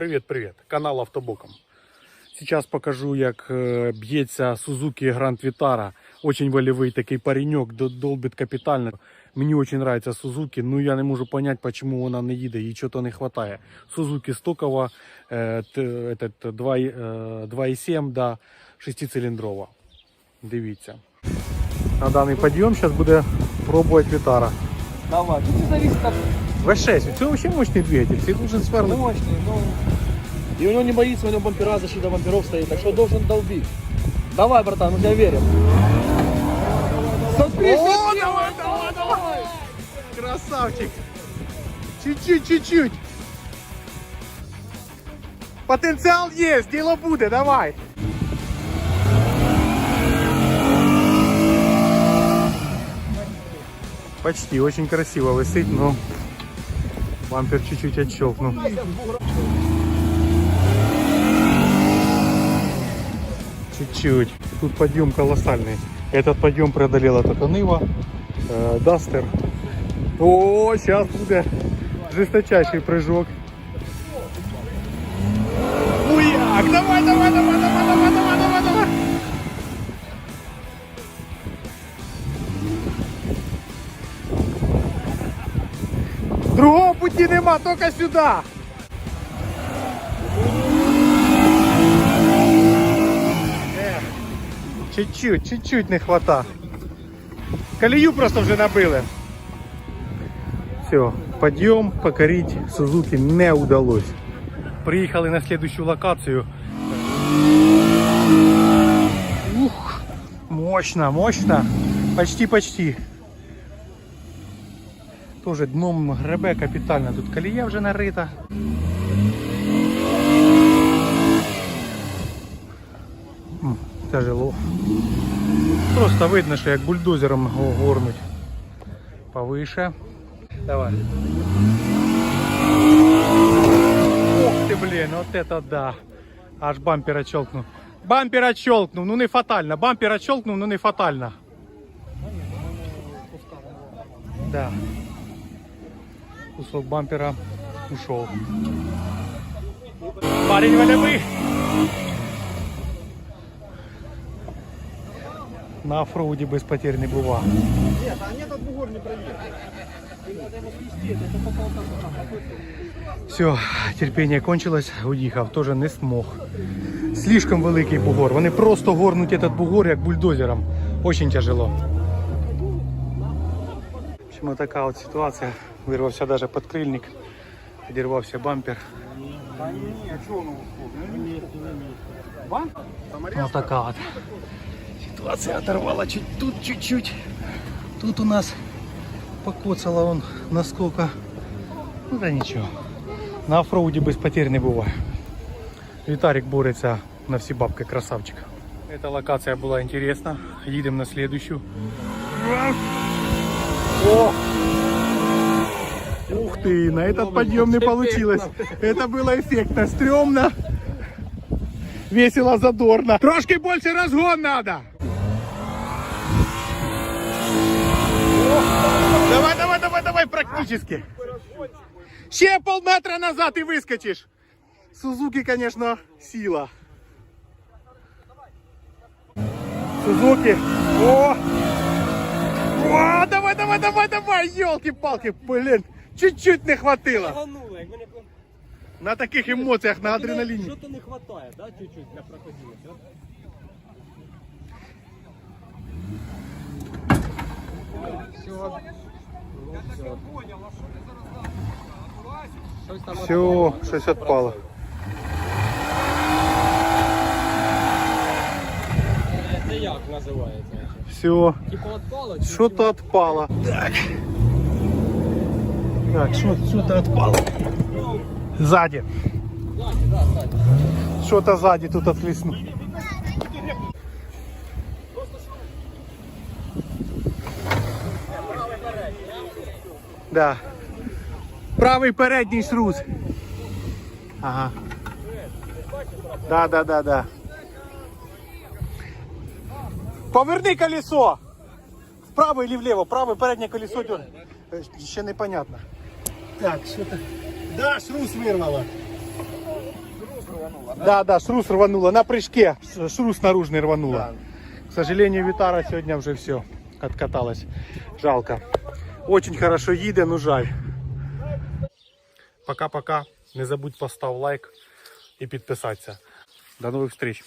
Привіт, привіт. Канал Автобоком. Сейчас покажу, як е, б'ється Suzuki Grand Vitara. Очень волевий такий паренек, до- долбить капітально. Мені очень нравится Suzuki, ну я не можу понять, почему вона не їде, їй чого-то не хватає. Suzuki стокова, е, т- этот, 2, е, 2,7, да, 6-циліндрова. Дивіться. На даний підйом зараз буде пробувати Vitara. Давай, тут зависит от V6, це вообще мощний двигатель, це дуже сверлить. мощный, но... И у него не боится, у него бампера, защита бамперов стоит, так что должен долбить. Давай, братан, мы тебя верим. Смотри, О, давай, давай, давай! Красавчик! Чуть-чуть, чуть-чуть! Потенциал есть, дело будет, давай! Почти, очень красиво висит, но бампер чуть-чуть отщелкнул. Чуть-чуть. Тут подъем колоссальный. Этот подъем преодолела Нива, э, Дастер. О, сейчас будет жесточайший прыжок. Уяк! Давай, давай, давай, давай, давай, давай, Нема, только сюда! Чуть-чуть, чуть-чуть не хвата. Колею просто вже набили. Все, подъем покорить Сузуки не удалось. Приїхали на следующую локацию. Ух, мощно, мощно. Почти, почти. Тоже дном гребе капітально. Тут колія вже нарита. М, Тяжело. Просто видно, що як бульдозером го- горнуть. Повыше. Давай. Ох ты, блин, вот это да. Аж бампер отщелкнув. Бампер отщелкнув, ну не фатально. Бампер отщелкнув, ну не фатально. Да Кусок бампера ушел. Парень волевый. На офроуді без потерь не бува. Все, терпіння кончилось, уїхав, теж не смог. Слишком великий бугор. Вони просто горнуть этот бугор як бульдозером. Очень тяжело. В общем, така от ситуація. Вирвався даже подкрильник, відірвався бампер. Вот така от ситуація оторвала чуть тут чуть-чуть. Тут у нас покоцала он насколько. Ну да нічого. На офроуді без потерь не буває. Вітарик бореться на всі бабки, красавчик. Эта локація була интересна. Їдемо на следующую. О! Ты, на этот подъем не получилось. Это было эффектно, стрёмно. Весело, задорно. Трошки больше разгон надо. Давай, давай, давай, давай, практически. Ще полметра назад и выскочишь. Сузуки, конечно, сила. Сузуки. О! О, давай, давай, давай, давай, елки-палки, блин. Чуть-чуть не хватило. Гануло, як мене На таких емоціях, на адреналіні. Що-то не хватає, да, чуть-чуть для проходимости. От. Щось там Все, щось відпало. Е, Це як називається? Все, Типа отпало? чи- що-то відпало. Так. Так, що- що-то відпало. Сзади. Ззаді, да, ззаді. Что-то сзади тут отхлестнул. Да. Правий передній шрус. Ага. Да, да, да, да. Поверни колесо. Вправо или влево? Правое переднее колесо дерн. Ще непонятно. Так, що то. Да, шрус вирвало. рванула. Да, да, шрус рванула. На прыжке ш- шрус наружный рванула. Да. К сожалению, Витара сегодня уже все откаталась. Жалко. Очень хорошо їде, ну жаль. Пока-пока. Не забудь постав лайк і підписатися. До нових встреч.